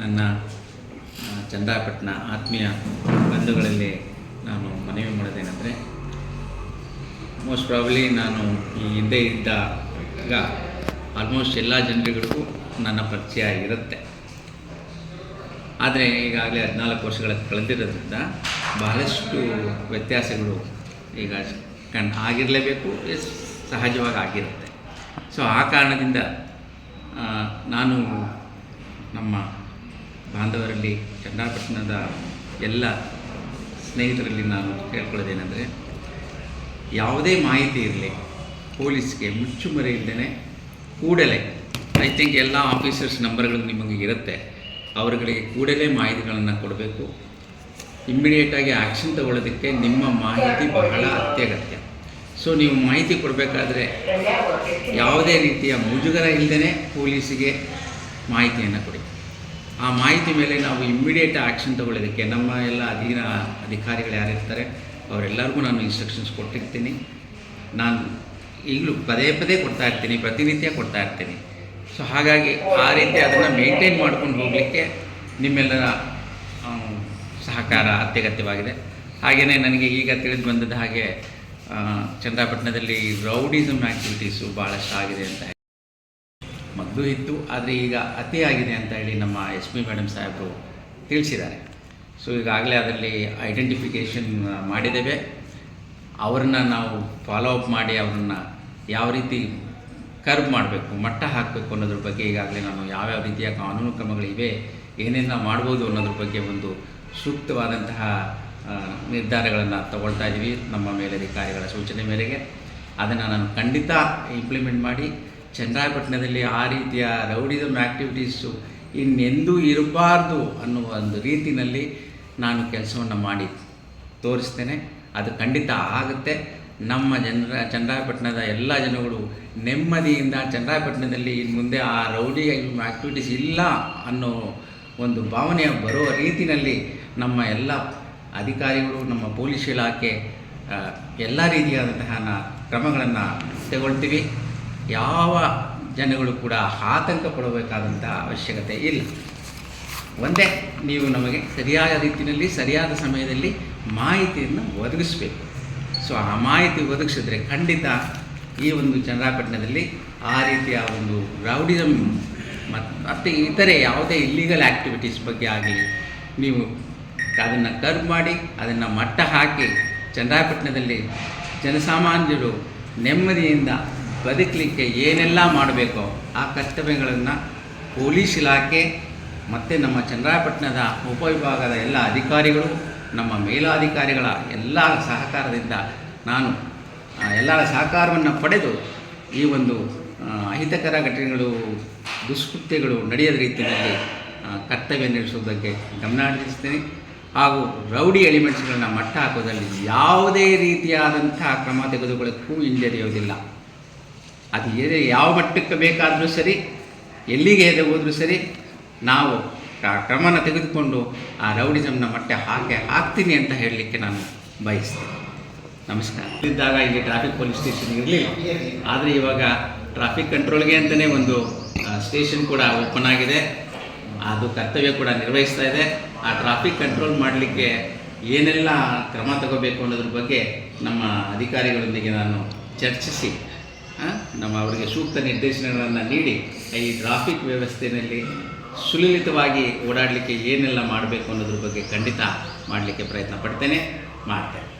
ನನ್ನ ಚಂದಾಪಟ್ಟಣ ಆತ್ಮೀಯ ಬಂಧುಗಳಲ್ಲಿ ನಾನು ಮನವಿ ಮಾಡೋದೇನೆಂದರೆ ಮೋಸ್ಟ್ ಪ್ರಾಬ್ಲಿ ನಾನು ಈ ಹಿಂದೆ ಇದ್ದಾಗ ಆಲ್ಮೋಸ್ಟ್ ಎಲ್ಲ ಜನರುಗಳಿಗೂ ನನ್ನ ಪರಿಚಯ ಇರುತ್ತೆ. ಆದರೆ ಈಗಾಗಲೇ ಹದಿನಾಲ್ಕು ವರ್ಷಗಳ ಕಳೆದಿರೋದ್ರಿಂದ ಬಹಳಷ್ಟು ವ್ಯತ್ಯಾಸಗಳು ಈಗ ಕಣ್ ಆಗಿರಲೇಬೇಕು ಸಹಜವಾಗಿ ಆಗಿರುತ್ತೆ. ಸೊ ಆ ಕಾರಣದಿಂದ ನಾನು ನಮ್ಮ ಬಾಂಧವರಲ್ಲಿ ಚನ್ನಪಟ್ಟಣದ ಎಲ್ಲ ಸ್ನೇಹಿತರಲ್ಲಿ ನಾನು ಕೇಳ್ಕೊಳ್ಳೋದೇನೆಂದರೆ, ಯಾವುದೇ ಮಾಹಿತಿ ಇರಲಿ, ಪೊಲೀಸ್ಗೆ ಮುಚ್ಚುಮರೆ ಇಲ್ಲದೇ ಕೂಡಲೇ ಐ ಥಿಂಕ್ ಎಲ್ಲ ಆಫೀಸರ್ಸ್ ನಂಬರ್ಗಳು ನಿಮಗೆ ಇರುತ್ತೆ. ಅವರುಗಳಿಗೆ ಕೂಡಲೇ ಮಾಹಿತಿಗಳನ್ನು ಕೊಡಬೇಕು. ಇಮ್ಮಿಡಿಯೇಟಾಗಿ ಆ್ಯಕ್ಷನ್ ತಗೊಳ್ಳೋದಕ್ಕೆ ನಿಮ್ಮ ಮಾಹಿತಿ ಬಹಳ ಅತ್ಯಗತ್ಯ. ಸೊ ನೀವು ಮಾಹಿತಿ ಕೊಡಬೇಕಾದ್ರೆ ಯಾವುದೇ ರೀತಿಯ ಮುಜುಗರ ಇಲ್ಲದೇ ಪೊಲೀಸಿಗೆ ಮಾಹಿತಿಯನ್ನು ಕೊಡಿ. ಆ ಮಾಹಿತಿ ಮೇಲೆ ನಾವು ಇಮ್ಮಿಡಿಯೇಟ್ ಆ್ಯಕ್ಷನ್ ತಗೊಳ್ಳೋದಕ್ಕೆ ನಮ್ಮ ಎಲ್ಲ ಅಧೀನ ಅಧಿಕಾರಿಗಳು ಯಾರಿರ್ತಾರೆ, ಅವರೆಲ್ಲರಿಗೂ ನಾನು ಇನ್ಸ್ಟ್ರಕ್ಷನ್ಸ್ ಕೊಟ್ಟಿರ್ತೀನಿ. ನಾನು ಈಗಲೂ ಪದೇ ಪದೇ ಕೊಡ್ತಾ ಇರ್ತೀನಿ, ಪ್ರತಿನಿತ್ಯ ಕೊಡ್ತಾ ಇರ್ತೀನಿ. ಸೊ ಹಾಗಾಗಿ ಆ ರೀತಿ ಅದನ್ನು ಮೇಂಟೈನ್ ಮಾಡ್ಕೊಂಡು ಹೋಗಲಿಕ್ಕೆ ನಿಮ್ಮೆಲ್ಲರ ಸಹಕಾರ ಅತ್ಯಗತ್ಯವಾಗಿದೆ. ಹಾಗೆಯೇ ನನಗೆ ಈಗ ತಿಳಿದು ಬಂದದ ಹಾಗೆ ಚಂದ್ರಪಟ್ಟಣದಲ್ಲಿ ರೌಡಿಸಮ್ ಆ್ಯಕ್ಟಿವಿಟೀಸು ಭಾಳಷ್ಟು ಆಗಿದೆ ಅಂತ ಮೊದಲು ಇತ್ತು, ಆದರೆ ಈಗ ಅತಿ ಆಗಿದೆ ಅಂತ ಹೇಳಿ ನಮ್ಮ ಎಸ್ ಪಿ ಮೇಡಮ್ ಸಾಹೇಬರು ತಿಳಿಸಿದ್ದಾರೆ. ಸೊ ಈಗಾಗಲೇ ಅದರಲ್ಲಿ ಐಡೆಂಟಿಫಿಕೇಷನ್ ಮಾಡಿದ್ದೇವೆ. ಅವ್ರನ್ನ ನಾವು ಫಾಲೋ ಅಪ್ ಮಾಡಿ ಅವ್ರನ್ನ ಯಾವ ರೀತಿ ಕರ್ವ್ ಮಾಡಬೇಕು, ಮಟ್ಟ ಹಾಕಬೇಕು ಅನ್ನೋದ್ರ ಬಗ್ಗೆ ಈಗಾಗಲೇ ನಾನು ಯಾವ್ಯಾವ ರೀತಿಯ ಕಾನೂನು ಕ್ರಮಗಳಿವೆ, ಏನೇನು ಮಾಡ್ಬೋದು ಅನ್ನೋದ್ರ ಬಗ್ಗೆ ಒಂದು ಸೂಕ್ತವಾದಂತಹ ನಿರ್ಧಾರಗಳನ್ನು ತಗೊಳ್ತಾ ಇದ್ದೀವಿ ನಮ್ಮ ಮೇಲಧಿಕಾರಿಗಳ ಸೂಚನೆ ಮೇರೆಗೆ. ಅದನ್ನು ನಾನು ಖಂಡಿತ ಇಂಪ್ಲಿಮೆಂಟ್ ಮಾಡಿ ಚನ್ನರಾಯಪಟ್ಟಣದಲ್ಲಿ ಆ ರೀತಿಯ ರೌಡಿಸಮ್ ಆ್ಯಕ್ಟಿವಿಟೀಸು ಇನ್ನೆಂದೂ ಇರಬಾರ್ದು ಅನ್ನುವ ಒಂದು ರೀತಿಯಲ್ಲಿ ನಾನು ಕೆಲಸವನ್ನು ಮಾಡಿ ತೋರಿಸ್ತೇನೆ. ಅದು ಖಂಡಿತ ಆಗುತ್ತೆ. ನಮ್ಮ ಜನರ ಚನ್ನರಾಯಪಟ್ಟಣದ ಎಲ್ಲ ಜನಗಳು ನೆಮ್ಮದಿಯಿಂದ ಚನ್ನರಾಯಪಟ್ಟಣದಲ್ಲಿ ಇನ್ನು ಮುಂದೆ ಆ ರೌಡಿ ಆ್ಯಕ್ಟಿವಿಟೀಸ್ ಇಲ್ಲ ಅನ್ನೋ ಒಂದು ಭಾವನೆ ಬರುವ ರೀತಿಯಲ್ಲಿ ನಮ್ಮ ಎಲ್ಲ ಅಧಿಕಾರಿಗಳು, ನಮ್ಮ ಪೊಲೀಸ್ ಇಲಾಖೆ ಎಲ್ಲ ರೀತಿಯಾದಂತಹ ಕ್ರಮಗಳನ್ನು ತಗೊಳ್ತೀವಿ. ಯಾವ ಜನಗಳು ಕೂಡ ಆತಂಕ ಪಡಬೇಕಾದಂಥ ಅವಶ್ಯಕತೆ ಇಲ್ಲ. ಒಂದೇ, ನೀವು ನಮಗೆ ಸರಿಯಾದ ರೀತಿಯಲ್ಲಿ, ಸರಿಯಾದ ಸಮಯದಲ್ಲಿ ಮಾಹಿತಿಯನ್ನು ಒದಗಿಸಬೇಕು. ಸೊ ಆ ಮಾಹಿತಿ ಒದಗಿಸಿದ್ರೆ ಖಂಡಿತ ಈ ಒಂದು ಚಂದ್ರಾಪಟ್ಟಣದಲ್ಲಿ ಆ ರೀತಿಯ ಒಂದು ರೌಡಿಸಮ್ ಮತ್ತು ಇತರೆ ಯಾವುದೇ ಇಲ್ಲೀಗಲ್ ಆ್ಯಕ್ಟಿವಿಟೀಸ್ ಬಗ್ಗೆ ಆಗಲಿ, ನೀವು ಅದನ್ನು ಕರ್ವ್ ಮಾಡಿ, ಅದನ್ನು ಮಟ್ಟ ಹಾಕಿ, ಚಂದ್ರಾಪಟ್ಟಣದಲ್ಲಿ ಜನಸಾಮಾನ್ಯರು ನೆಮ್ಮದಿಯಿಂದ ಬದುಕಲಿಕ್ಕೆ ಏನೆಲ್ಲ ಮಾಡಬೇಕೋ ಆ ಕರ್ತವ್ಯಗಳನ್ನು ಪೊಲೀಸ್ ಇಲಾಖೆ ಮತ್ತು ನಮ್ಮ ಚಂದ್ರಾಯಪಟ್ಟಣದ ಉಪವಿಭಾಗದ ಎಲ್ಲ ಅಧಿಕಾರಿಗಳು, ನಮ್ಮ ಮೇಲಾಧಿಕಾರಿಗಳ ಎಲ್ಲ ಸಹಕಾರದಿಂದ ನಾನು ಎಲ್ಲರ ಸಹಕಾರವನ್ನು ಪಡೆದು ಈ ಒಂದು ಅಹಿತಕರ ಘಟನೆಗಳು, ದುಷ್ಕೃತ್ಯಗಳು ನಡೆಯದ ರೀತಿಯಲ್ಲಿ ಕರ್ತವ್ಯ ನಡೆಸುವುದಕ್ಕೆ ಗಮನ ಹರಿಸ್ತೇನೆ ಹಾಗೂ ರೌಡಿ ಎಲಿಮೆಂಟ್ಸ್ಗಳನ್ನ ಮಟ್ಟ ಹಾಕೋದ್ರಲ್ಲಿ ಯಾವುದೇ ರೀತಿಯಾದಂಥ ಕ್ರಮ ತೆಗೆದುಕೊಳ್ಳೋಕ್ಕೂ ಹಿಂಜರಿಯೋದಿಲ್ಲ ಅದು ಏನೇ ಯಾವ ಮಟ್ಟಕ್ಕೆ ಬೇಕಾದರೂ ಸರಿ, ಎಲ್ಲಿಗೆ ಎದೆ ಹೋದರೂ ಸರಿ, ನಾವು ಕ್ರಮನ ತೆಗೆದುಕೊಂಡು ಆ ರೌಡಿಸಮ್ನ ಮಟ್ಟೆ ಹಾಕಿ ಹಾಕ್ತೀನಿ ಅಂತ ಹೇಳಲಿಕ್ಕೆ ನಾನು ಬಯಸ್ತೇನೆ. ನಮಸ್ಕಾರ. ಇದ್ದಾಗ ಇಲ್ಲಿ ಟ್ರಾಫಿಕ್ ಪೊಲೀಸ್ ಸ್ಟೇಷನ್ ಇರಲಿಲ್ಲ. ಆದರೆ ಇವಾಗ ಟ್ರಾಫಿಕ್ ಕಂಟ್ರೋಲ್ಗೆ ಅಂತಲೇ ಒಂದು ಸ್ಟೇಷನ್ ಕೂಡ ಓಪನ್ ಆಗಿದೆ. ಅದು ಕರ್ತವ್ಯ ಕೂಡ ನಿರ್ವಹಿಸ್ತಾ ಇದೆ. ಆ ಟ್ರಾಫಿಕ್ ಕಂಟ್ರೋಲ್ ಮಾಡಲಿಕ್ಕೆ ಏನೆಲ್ಲ ಕ್ರಮ ತಗೋಬೇಕು ಅನ್ನೋದ್ರ ಬಗ್ಗೆ ನಮ್ಮ ಅಧಿಕಾರಿಗಳೊಂದಿಗೆ ನಾನು ಚರ್ಚಿಸಿ ನಮ್ಮ ಅವರಿಗೆ ಸೂಕ್ತ ನಿರ್ದೇಶನಗಳನ್ನು ನೀಡಿ, ಈ ಟ್ರಾಫಿಕ್ ವ್ಯವಸ್ಥೆಯಲ್ಲಿ ಸುಲಲಿತವಾಗಿ ಓಡಾಡಲಿಕ್ಕೆ ಏನೆಲ್ಲ ಮಾಡಬೇಕು ಅನ್ನೋದ್ರ ಬಗ್ಗೆ ಖಂಡಿತ ಮಾಡಲಿಕ್ಕೆ ಪ್ರಯತ್ನ ಪಡ್ತೇನೆ. ಮಾಡ್ತೇನೆ.